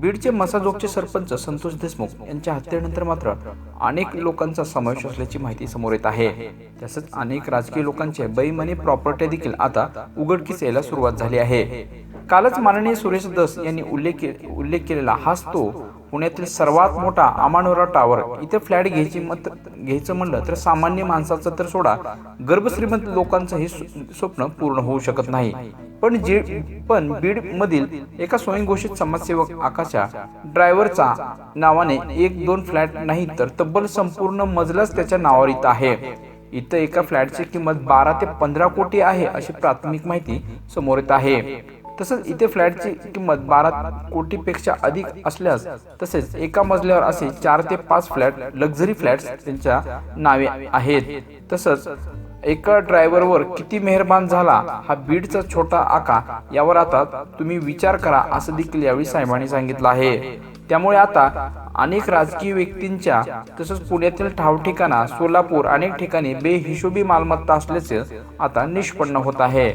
बीडचे मसाजोगचे सरपंच संतोष देशमुख यांच्या हत्येनंतर मात्र अनेक लोकांचा समावेश असल्याची माहिती समोर येत आहे. तसंच अनेक राजकीय लोकांचे बैमनी प्रॉपर्टी देखील आता उघडकीस यायला सुरुवात झाली आहे. कालच माननीय सुरेश दस यांनी उल्लेख उल्लेख केलेला हाच तो पुण्यातील सर्वात मोठा अमानोरा टावर इथे फ्लॅट घ्यायची मत घ्यायचं म्हणलं तर सामान्य माणसाचं तर सोडा गर्भश्रीमंत लोकांचं हे स्वप्न पूर्ण होऊ शकत नाही. पण जे पण बीड मधील एका स्वयंघोषित समाजसेवक आकाशा ड्रायव्हरचा नावाने एक दोन फ्लॅट नाही तर तब्बल संपूर्ण मजलाच त्याच्या नावावर इथं आहे. इथं एका फ्लॅटची किंमत बारा ते पंधरा कोटी आहे अशी प्राथमिक माहिती समोर येत आहे. तसंच इथे फ्लॅटची किंमत बारा कोटीपेक्षा अधिक असल्यास तसेच एका मजल्यावर असे चार ते पाच फ्लॅट लक्झरी फ्लॅट्स त्यांच्या नावे आहेत. तसंच एका ड्रायव्हरवर किती मेहरबान झाला हा बीडचा छोटा आका यावर आता तुम्ही विचार करा असं देखील यावेळी साहेबांनी सांगितलं आहे. त्यामुळे आता अनेक राजकीय व्यक्तींच्या तसंच पुण्यातील ठावठिकाणा सोलापूर अनेक ठिकाणी बेहिशोबी मालमत्ता असल्याचे आता निष्पन्न होत आहे.